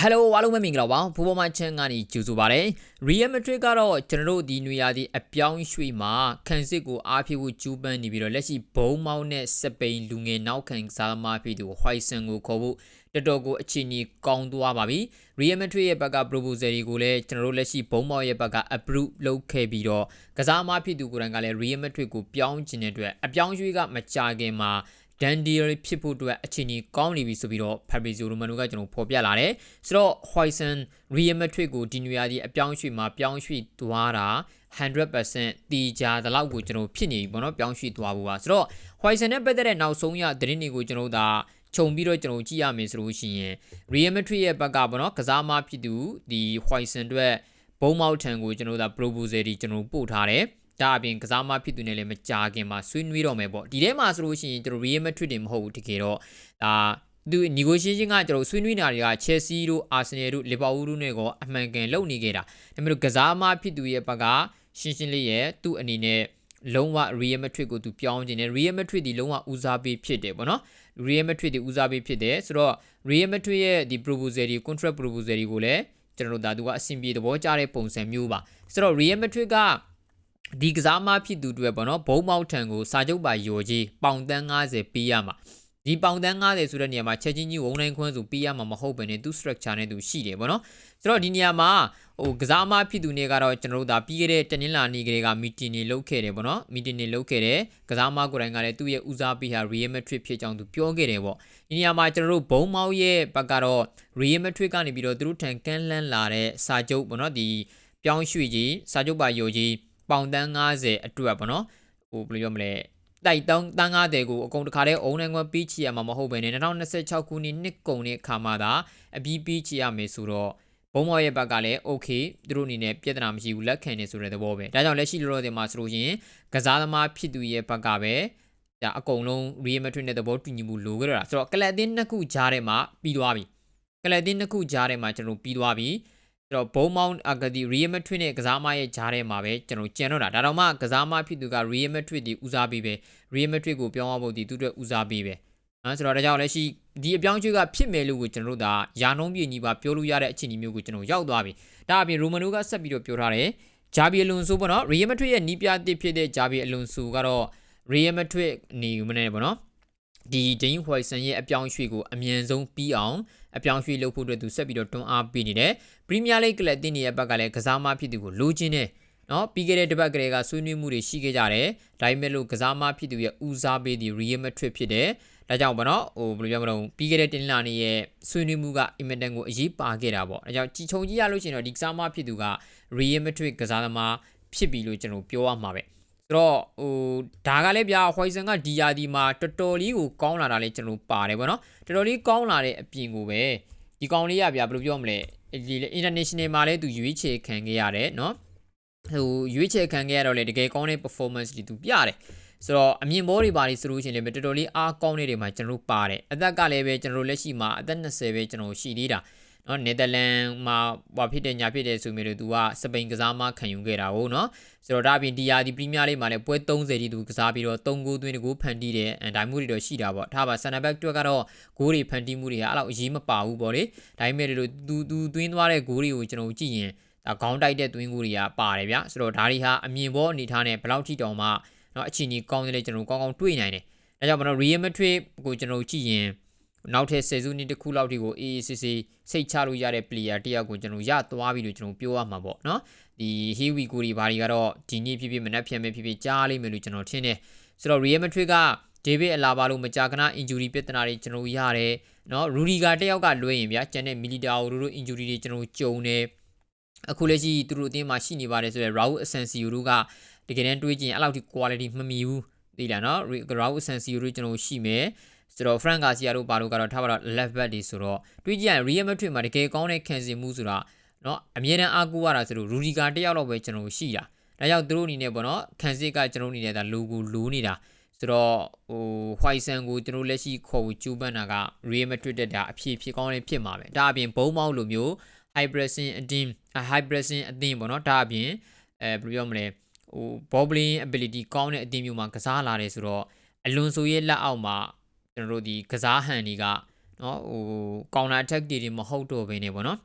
ဟယ်လိုအားလုံးပဲမင်္ဂလာပါဖူဘောမချန်ကနေကြိုဆိုပါရစေ Real Madrid ကတော့ကျွန်တော်တို့ဒီနွေရာသီအပြောင်းရွှေ့မှာခံစစ်ကိုအားဖြည့်ဖို့ကြိုးပမ်းနေပြီးတော့လက်ရှိဘုံမောင်းနဲ့စပိန်လူငယ်နောက်ခံစားသမားဖြစ်သူ Hoyson ကိုခေါ်ဖို့တော်တော်ကိုအခြေအနေကောင်းသွားပါပြီ Real Madrid ရဲ့ဘက်က proposal တွေကိုလည်းကျွန်တော်တို့လက်ရှိဘုံမောင်းရဲ့ဘက်က approve လုပ်ခဲ့ပြီးတော့ကစားသမားဖြစ်သူကိုယ်တိုင်ကလည်း Real Madrid ကိုပြောင်းချင်တဲ့အတွက်အပြောင်းရွှေ့ကမကြခင်မှာ ဒန်ဒီရီဖြစ်ဖို့အတွက်အခြေအနေကောင်းနေပြီဆိုပြီးတော့ Fabrizio Romano ကကျွန်တော်ဖော်ပြလာတယ်ဆိုတော့ Hoyson Real Madrid ကိုဒီနွေရာသီအပြောင်းရွှေ့မှာပြောင်းရွှေ့သွားတာ100%တီးကြတဲ့လောက်ကိုကျွန်တော်ဖြစ်နေပြီပေါ့နော်ပြောင်းရွှေ့သွားဖို့ပါဆိုတော့ Hoyson နဲ့ပတ်သက်တဲ့နောက်ဆုံးရသတင်းတွေကိုကျွန်တော်ဒါခြုံပြီးတော့ကျွန်တော်ကြည့်ရမယ်ဆိုလို့ရှိရင် Real Madrid ရဲ့ဘက်ကပေါ့နော်ကစားမဖြစ်သူဒီ Hoyson အတွက်ဘုံမောက်ထံကိုကျွန်တော်ဒါ proposal တွေကျွန်တော်ပို့ထားတယ် ဒါအပြင်ကစားမဖြစ်သူနဲ့လည်းမကြာခင်မှာဆွေးနွေးတော့မယ်ပေါ့ဒီထဲမှာဆိုလို့ရှိရင်ကျွန်တော် Real Madrid တွေမဟုတ်ဘူးတကယ်တော့ဒါသူ negotiation ကကျွန်တော်ဆွေးနွေးနေတာတွေက Chelsea တို့ Arsenal တို့ Liverpool တို့နဲ့ကောအမှန်ကန်လုပ်နေကြတာဒါပေမဲ့ကစားမဖြစ်သူရဲ့ဘက်ကရှင်းရှင်းလေးရဲ့သူ့အနေနဲ့လုံးဝ Real Madrid ကိုသူပြောင်းခြင်းနဲ့ Real Madrid ဒီလုံးဝဦးစားပေးဖြစ်တယ်ပေါ့နော် Real Madrid ဒီဦးစားပေးဖြစ်တယ်ဆိုတော့ Real Madrid ရဲ့ဒီ proposal ဒီ contract proposal တွေကိုလည်းကျွန်တော်တို့ဒါသူကအဆင်ပြေသဘောကျတဲ့ပုံစံမျိုးပါဆိုတော့ Real Madrid က ဒီကစားမဖြစ်သူတွေပေါ့နော်ဘုံမောက်ထံကိုစာချုပ်ပါယော်ကြီးပေါင်တန်း90ပေးရမှာဒီပေါင်တန်း90ဆိုတဲ့နေရာမှာချက်ချင်းကြီးဝုံနိုင်ခွန်းဆိုပေးရမှာမဟုတ်ဘဲနဲ့သူ structure နဲ့သူရှိတယ်ပေါ့နော်ဆိုတော့ဒီနေရာမှာဟိုကစားမဖြစ်သူတွေကတော့ကျွန်တော်တို့ဒါပြီးခဲ့တဲ့တနင်္လာနေ့ကလေးကမီတင်တွေလုပ်ခဲ့တယ်ပေါ့နော်မီတင်တွေလုပ်ခဲ့တယ်ကစားမကိုယ်တိုင်ကလည်းသူ့ရဲ့ဦးစားပေးဟာ Real Madrid ဖြစ်ကြောင်းသူပြောခဲ့တယ်ပေါ့ဒီနေရာမှာကျွန်တော်တို့ဘုံမောက်ရဲ့ဘက်ကတော့ Real Madrid ကနေပြီးတော့သူတို့ထံကန်းလန်းလာတဲ့စာချုပ်ပေါ့နော်ဒီပြောင်းရွှေ့ကြီးစာချုပ်ပါယော်ကြီး ပေါင်တန်း90အတွက်ပေါ့နော်ဟိုဘယ်လိုပြောမလဲတိုက်တောင်းတန်း90ကိုအကုန်တခါတည်းအုံနိုင်ခွင့်ပြီးချီရမှာမဟုတ်ဘဲနဲ့2026ခုနှစ်နှစ်ကုန်တဲ့အခါမှာသာအပြီးပြီးချီရမယ်ဆိုတော့ဘုံမော်ရဲ့ဘက်ကလည်း okay သူတို့အနေနဲ့ပြဿနာမရှိဘူးလက်ခံနေဆိုတဲ့သဘောပဲဒါကြောင့်လက်ရှိလောလောဆယ်မှာဆိုလို့ရှိရင်ကစားသမားဖြစ်သူရဲ့ဘက်ကပဲဒါအကုန်လုံး Real Madrid နဲ့သဘောတူညီမှုလိုကြတာဆိုတော့ကလပ်တင်းနှစ်ခုကြားထဲမှာပြီးသွားပြီကလပ်တင်းနှစ်ခုကြားထဲမှာကျွန်တော်ပြီးသွားပြီ ကျွန်တော်ဘုံမောင်းအကဒီ Real Madrid နဲ့ကစားမရဲ့ဂျားထဲမှာပဲကျွန်တော်ကြံတော့တာဒါတော့မှကစားမဖြစ်သူက Real Madrid ဒီဦးစားပေးပဲ Real Madrid ကိုပြောင်းအောင်ဖို့ဒီသူတို့ဦးစားပေးပဲနော်ဆိုတော့ဒါကြောင့်လည်းရှိဒီအပြောင်းအရွှေ့ကဖြစ်မယ်လို့ကိုကျွန်တော်တို့ဒါယာနှုံးပြင်းကြီးပါပြောလို့ရတဲ့အခြေအနေမျိုးကိုကျွန်တော်ရောက်သွားပြီဒါအပြင် Romano ကဆက်ပြီးတော့ပြောထားတယ်ဂျာဘီအလွန်ဆိုပေါ့နော် Real Madrid ရဲ့နီးပြတစ်ဖြစ်တဲ့ဂျာဘီအလွန်ဆိုကတော့ Real Madrid နေမနေပေါ့နော် ဒီဂျင်းဟွိုင်ဆန်ရဲ့အပြောင်းရွှေ့ကိုအမြန်ဆုံးပြီးအောင်အပြောင်းရွှေ့လုပ်ဖို့အတွက်သူဆက်ပြီးတော့တွန်းအားပေးနေတယ်ပရီးမီးယားလိဂ်ကလပ်တင်းရဲ့ဘက်ကလည်းကစားမဖြစ်သူကိုလိုချင်တယ်နော်ပြီးခဲ့တဲ့တစ်ပတ်ကလေးကဆွေးနွေးမှုတွေရှိခဲ့ကြတယ်ဒါပေမဲ့လို့ကစားမဖြစ်သူရဲ့ဦးစားပေးသည့် Real Madrid ဖြစ်တယ်ဒါကြောင့်ဗောနော်ဟိုဘယ်လိုပြောမလို့ပြီးခဲ့တဲ့တင်လာနေရဲ့ဆွေးနွေးမှုကအင်မတန်ကိုအရေးပါခဲ့တာပေါ့ဒါကြောင့်ကြည်ချုံကြည့်ရလို့ရှိရင်တော့ဒီကစားမဖြစ်သူက Real Madrid ကစားသမားဖြစ်ပြီလို့ကျွန်တော်ပြောရမှာပဲ ဆိုတော့ဟိုဒါကလည်းဗျာဟွိုင်ဆန်ကဒီယာဒီမှာတော်တော်လေးကိုကောင်းလာတာလေးကျွန်တော်ပါတယ်ဗောနော်တော်တော်လေးကောင်းလာတဲ့အပြင်ကိုပဲဒီကောင်လေးရဗျာဘယ်လိုပြောမလဲဒီ international မှာလည်းသူရွေးချယ်ခံခဲ့ရတယ်เนาะဟိုရွေးချယ်ခံခဲ့ရတော့လေတကယ်ကောင်းတဲ့ performance တွေသူပြတယ်ဆိုတော့အမြင်ဘောတွေပါလိဆိုလို့ရှိရင်လည်းတော်တော်လေးအားကောင်းနေတယ်မှာကျွန်တော်တို့ပါတယ်အသက်ကလည်းပဲကျွန်တော်တို့လက်ရှိမှာအသက်20ပဲကျွန်တော်ရှိသေးတာ နော်နယ်သာလန်မှာဟွာဖြစ်တဲ့ညာဖြစ်တဲ့ဆိုမျိုးလို့သူကစပိန်ကစားမခံယူခဲ့တာဟုတ်နော်ဆိုတော့ဒါအပြင်ဒီယာဒီပရီးမီးယားလိမှာလည်းပွဲ30တိသူကစားပြီးတော့3ဂိုးသွင်းတကူဖန်တီးတယ်အဲဒါမျိုးတွေတော့ရှိတာပေါ့ထားပါဆန်နာဘက်တွက်ကတော့ဂိုးတွေဖန်တီးမှုတွေကအဲ့လောက်အရေးမပါဘူးပေါ့လေဒါပေမဲ့လို့သူသူသွင်းသွားတဲ့ဂိုးတွေကိုကျွန်တော်ကြည့်ရင်ဒါခေါင်းတိုက်တဲ့သွင်းဂိုးတွေကပါတယ်ဗျဆိုတော့ဒါတွေဟာအမြင်ပေါ်အနေထားနဲ့ဘယ်လောက်ထိတောင်မှเนาะအချိန်ကြီးကောင်းတယ်လေကျွန်တော်ကောင်းကောင်းတွေးနိုင်တယ်ဒါကြောင့်မလို့ Real Madrid ကိုကျွန်တော်ကြည့်ရင် နောက်ထပ်ဆယ်စုနှစ်တစ်ခုလောက်ထိကို AACC စိတ်ချလို့ရတဲ့ player တယောက်ကိုကျွန်တော်ရသွားပြီလို့ကျွန်တော်ပြောရမှာပေါ့နော်ဒီ Hiwi ကိုဒီဘာတွေကတော့ဒီနေ့ဖြစ်ဖြစ်မနက်ဖြန်ပဲဖြစ်ဖြစ်ကြားလိမ့်မယ်လို့ကျွန်တော်ထင်တယ်ဆိုတော့ Real Madrid က David Alaba လို့မကြာခဏ injury ပြဿနာတွေကျွန်တော်ရတယ်နော် Rudiger တယောက်ကလွှဲရင်ဗျာကျန်တဲ့ Militao တို့တို့ injury တွေကျွန်တော်ကြုံတယ်အခုလက်ရှိသူတို့အသင်းမှာရှိနေပါတယ်ဆိုတော့ Raul Asensio တို့ကတကယ်တမ်းတွေးကြည့်ရင်အဲ့လောက်ထိ quality မမီဘူးသိလားနော် Raul Asensio တို့ကျွန်တော်ရှိမယ် ဆိုတော့ Frank Garcia တို့ဘာလို့ကတော့ထားပါတော့ left back တွေဆိုတော့တွေးကြည့်ရင် Real Madrid မှာတကယ်ကောင်းတဲ့ခံစီမှုဆိုတာเนาะအမြဲတမ်းအားကိုးရတာဆိုတော့ Rudiger တယောက်တော့ပဲကျွန်တော်ရှိတာဒါကြောင့်သူတို့အနေနဲ့ပေါ့နော်ခံစစ်ကကျွန်တော်အနေနဲ့ဒါ logo လိုနေတာဆိုတော့ဟို Hoyson ကိုကျွန်တော်လက်ရှိခေါ်ဖို့ကြိုးပမ်းတာက Real Madrid တက်တာအဖြစ်ဖြစ်ကောင်းလေးဖြစ်မှာပဲဒါအပြင်ဘုံမောက်လိုမျိုး high pressing အတင်း high pressing အတင်းပေါ့နော်ဒါအပြင်အဲဘယ်လိုပြောမလဲဟို bobbling ability ကောင်းတဲ့အတင်းမျိုးမှာကစားလာတယ်ဆိုတော့အလွန်ဆိုရဲ့လက်အောက်မှာ ကျွန်တော်တို့ဒီကစားဟန်တွေကနော်ဟို counter attack တွေတွေမဟုတ်တော့ဘဲနေပေါ့နော်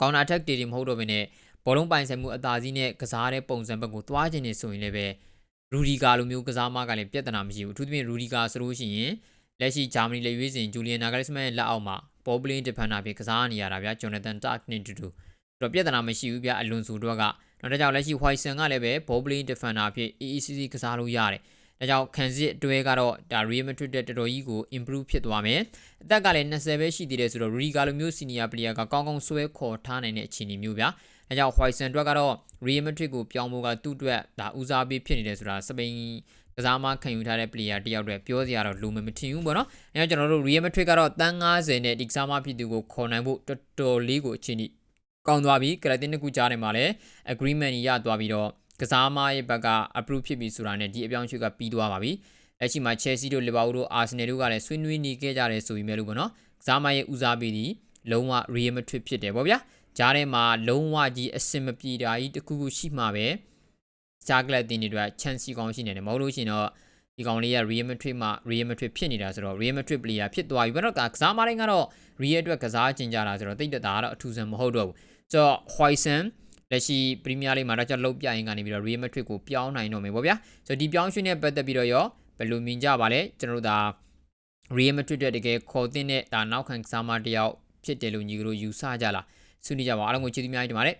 counter attack တွေတွေမဟုတ်တော့ဘဲနဲ့ဘောလုံးပိုင်ဆိုင်မှုအသာစီးနဲ့ကစားတဲ့ပုံစံဘက်ကိုသွားခြင်းနေဆိုရင်လည်းပဲရူဒီကာလိုမျိုးကစားမကလည်းပြဿနာမရှိဘူးအထူးသဖြင့်ရူဒီကာဆိုလို့ရှိရင်လက်ရှိဂျာမနီလေရွေးစဉ်ဂျူလီယန်နာဂရက်စမန်ရဲ့လက်အောက်မှာဘောပလင်းဒီဖန်နာဖြစ်ကစားနေရတာဗျာဂျွန်နသန်တာတ်နဲ့တူတူတော့ပြဿနာမရှိဘူးဗျာအလွန်ဆိုတော့ကနောက်တစ်ကြောင်လက်ရှိဟွိုင်ဆန်ကလည်းပဲဘောပလင်းဒီဖန်နာဖြစ် AECC ကစားလို့ရတယ် ဒါကြောင့်ခံစစ်အတွဲကတော့ဒါ Real Madrid တဲ့တော်တော်ကြီးကို improve ဖြစ်သွားမယ်အသက်ကလည်း20ပဲရှိသေးတယ်ဆိုတော့ Rudiger လိုမျိုး senior player ကကောင်းကောင်းဆွဲခေါ်ထားနိုင်တဲ့အခြေအနေမျိုးဗျာဒါကြောင့် Hoyson အတွက်ကတော့ Real Madrid ကိုပြောင်းဖို့ကသူ့အတွက်ဒါဦးစားပေးဖြစ်နေတယ်ဆိုတာစပိန်ကစားမခံယူထားတဲ့ player တယောက်တည်းပြောစရာတော့လူမမထင်ဘူးပေါ့နော်အဲတော့ကျွန်တော်တို့ Real Madrid ကတော့တန်း90နဲ့ဒီကစားမဖြစ်သူကိုခေါ်နိုင်ဖို့တော်တော်လေးကိုအခြေအနေကောင်းသွားပြီကလတင်တစ်ခုကြားနေမှာလည်း agreement ကြီးရသွားပြီးတော့ ကစားမရဲ့ဘက်က approve ဖြစ်ပြီဆိုတာနဲ့ဒီအပြောင်းအရွှေ့ကပြီးသွားပါပြီလက်ရှိမှာ Chelsea တို့ Liverpool တို့ Arsenal တို့ကလည်းဆွေးနွေးနေခဲ့ကြတယ်ဆိုပြီးမဲ့လို့ပေါ့နော်ကစားမရဲ့ဦးစားပေးဒီလုံးဝ Real Madrid ဖြစ်တယ်ပေါ့ဗျာကြားထဲမှာလုံးဝကြီးအစင်မပြေတာကြီးတစ်ခုခုရှိမှပဲဂျာကလတ်တင်တွေအတွက် chance ကောင်းရှိနေတယ်မဟုတ်လို့ရှိရင်တော့ဒီကောင်လေးက Real Madrid မှာ Real Madrid ဖြစ်နေတာဆိုတော့ Real Madrid player ဖြစ်သွားပြီဘာလို့ကကစားမတိုင်းကတော့ Real အတွက်ကစားကျင်ကြတာဆိုတော့တိတ်တက်တာကတော့အထူးဆန်းမဟုတ်တော့ဘူးဆိုတော့ Hoyson လက်ရှိပရီးမီးယားလိမှာတော့ကျွန်တော်လုတ်ပြရင်ကနေပြီးတော့ Real Madrid ကိုပြောင်းနိုင်တော့မယ်ပေါ့ဗျာဆိုတော့ဒီပြောင်းရွှေ့နဲ့ပတ်သက်ပြီးတော့ရောဘယ်လိုမြင်ကြပါလဲကျွန်တော်တို့ဒါ Real Madrid အတွက်တကယ်ခေါ်တင်တဲ့ဒါနောက်ခံကစားမတစ်ယောက်ဖြစ်တယ်လို့ညီကတို့ယူဆကြလားဆွေးနွေးကြပါအားလုံးကိုကျေးဇူးများတင်ပါတယ်